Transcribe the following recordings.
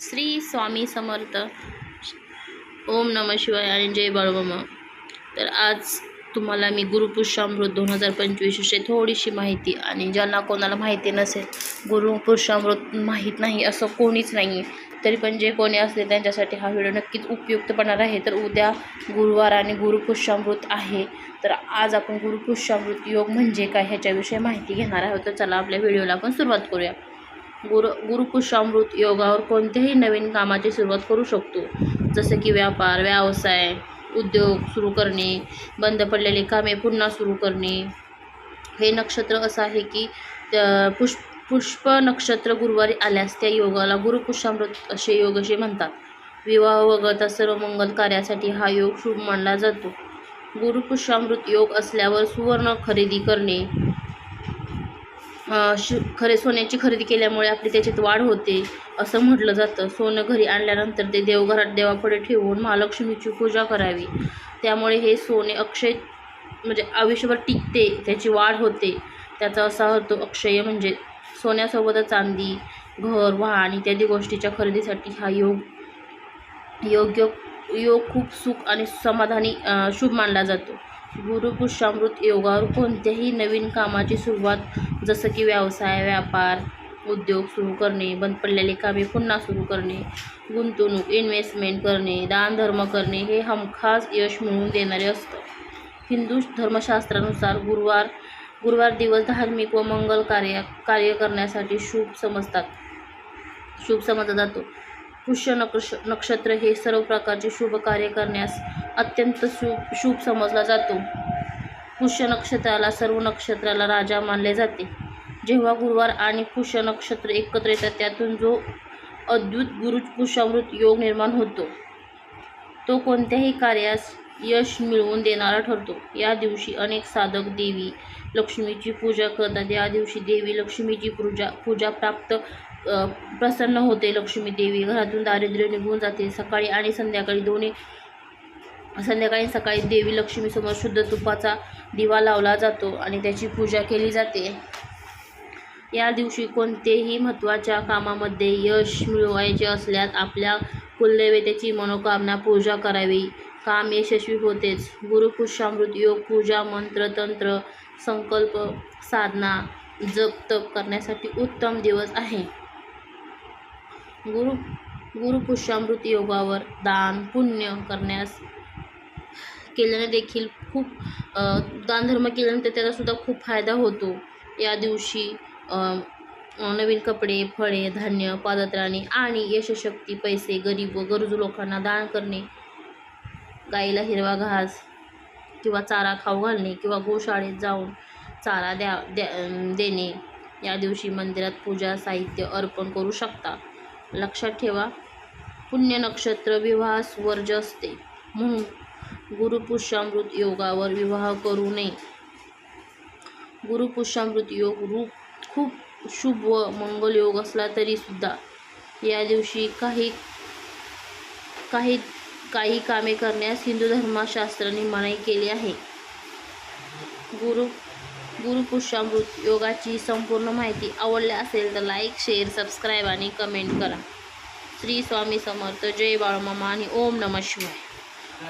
श्री स्वामी समर्थ. ओम नम शिवाय आणि जय बाळूमामा. तर आज तुम्हाला मी गुरुपुरुषामृत दोन हजार पंचवीसविषयी थोडीशी माहिती आणि ज्यांना कोणाला माहिती नसेल गुरुपुरुषामृत माहीत नाही असं कोणीच नाही. तरी पण जे कोणी असले त्यांच्यासाठी हा व्हिडिओ नक्कीच उपयुक्त पडणार आहे. तर उद्या गुरुवार आणि गुरुपुरुषामृत आहे. तर आज आपण गुरुपुरुषामृत योग म्हणजे काय ह्याच्याविषयी माहिती घेणार आहोत. तर चला आपल्या व्हिडिओला आपण सुरुवात करूया. गुरु गुरुकुशामृत योगावर कोणत्याही नवीन कामाची सुरुवात करू शकतो. जसं की व्यापार व्यवसाय उद्योग सुरू करणे बंद पडलेली कामे पुन्हा सुरू करणे. हे नक्षत्र असं आहे की त्या पुष्प पुष्प नक्षत्र गुरुवारी आल्यास त्या योगाला गुरुकुशामृत असे योग असे म्हणतात. विवाह वगळता सर्व मंगल कार्यासाठी हा योग शुभ मानला जातो. गुरुकुशामृत योग असल्यावर सुवर्ण खरेदी करणे शि खरे सोन्याची खरेदी केल्यामुळे आपली त्याच्यात वाढ होते असं म्हटलं जातं. सोनं घरी आणल्यानंतर ते देवघरात देवापुढे ठेवून महालक्ष्मीची पूजा करावी. त्यामुळे हे सोने अक्षय म्हणजे आयुष्यभर टिकते त्याची वाढ होते. त्याचा असा होतो अक्षय म्हणजे सोन्यासोबतच चांदी घर वाहन इत्यादी गोष्टीच्या खरेदीसाठी हा योग योग्य योग खूप सुख आणि समाधानी शुभ मानला जातो. गुरुपुरुषामृत योगावर कोणत्याही नवीन कामाची सुरुवात जसं की व्यवसाय व्यापार उद्योग सुरू करणे बंद पडलेले कामे पुन्हा सुरू करणे गुंतवणूक इन्व्हेस्टमेंट करणे दानधर्म करणे हे हमखास यश मिळवून देणारे असतं. हिंदू धर्मशास्त्रानुसार गुरुवार गुरुवार दिवस धार्मिक व मंगल कार्य कार्य करण्यासाठी शुभ समजतात शुभ समजला जातो. पुष्य नक्ष नक्षत्र हे सर्व प्रकारचे शुभ कार्य करण्यास अत्यंत शुभ शुभ समजला जातो. पुष्य नक्षत्राला सर्व नक्षत्राला राजा मानले जाते. जेव्हा गुरुवार आणि पुष्य नक्षत्र एकत्र येतात त्यातून जो अद्भुत गुरु पुष्यामृत योग निर्माण होतो तो कोणत्याही कार्यास यश मिळवून देणारा ठरतो. या दिवशी अनेक साधक देवी लक्ष्मीची पूजा करतात. या दिवशी देवी लक्ष्मीची पूजा पूजा प्राप्त प्रसन्न होते. लक्ष्मी देवी घरातून दारिद्र्य निघून जाते. सकाळी आणि संध्याकाळी दोन्ही संध्याकाळी सकाळी देवी लक्ष्मीसमोर शुद्ध तुपाचा दिवा लावला जातो आणि त्याची पूजा केली जाते. या दिवशी कोणतेही महत्त्वाच्या कामामध्ये यश मिळवायचे असल्यास आपल्या कुलदेवतेची मनोकामना पूजा करावी. काम यशस्वी होतेच. गुरुपुष्यामृत योग पूजा मंत्र तंत्र संकल्प साधना जप तप करण्यासाठी उत्तम दिवस आहे. गुरु गुरुपुष्यामृत योगावर दान पुण्य करण्यास केल्याने देखील खूप दानधर्म केल्यानंतर त्याचासुद्धा खूप फायदा होतो. या दिवशी नवीन कपडे फळे धान्य पादत्राणे आणि यशशक्ती पैसे गरीब व गरजू लोकांना दान करणे गाईला हिरवा घास किंवा चारा खाऊ घालणे किंवा गोशाळेत जाऊन चारा द्या द्या देणे या दिवशी मंदिरात पूजा साहित्य अर्पण करू शकता. लक्षात ठेवा. पुण्य नक्षत्र विवाहास वर्ज असते. म्हणून गुरुपुष्यामृत योगावर विवाह करू नये. गुरुपुष्यामृत योग रूप खूप शुभ व मंगल योग असला तरी सुद्धा या दिवशी काही काही काही कामे करण्यास हिंदू धर्मशास्त्राने मनाई केली आहे. गुरु गुरुपुष्यामृत योगाची संपूर्ण माहिती आवडली असेल तर लाईक शेअर सबस्क्राईब आणि कमेंट करा. श्री स्वामी समर्थ. जय बाळमामा आणि ओम नमः शिवाय.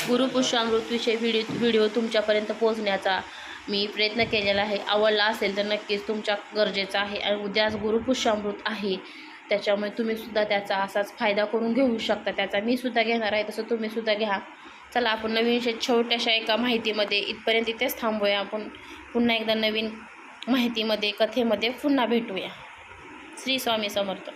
गुरुपुष्यामृतविषयी व्हिडिओ व्हिडिओ तुमच्यापर्यंत पोहोचण्याचा मी प्रयत्न केलेला आहे. आवडला असेल तर नक्कीच तुमच्या गरजेचं आहे आणि उद्याच गुरुपुष्यामृत आहे. त्याच्यामुळे तुम्हीसुद्धा त्याचा असाच फायदा करून घेऊ शकता. त्याचा मी सुद्धा घेणार आहे. तसं तुम्हीसुद्धा घ्या. चला आपण नवीन छोट्याशा एका माहितीमध्ये इथपर्यंत इथेच थांबूया. आपण पुन्हा एकदा नवीन माहितीमध्ये कथेमध्ये पुन्हा भेटूया. श्री स्वामी समर्थ.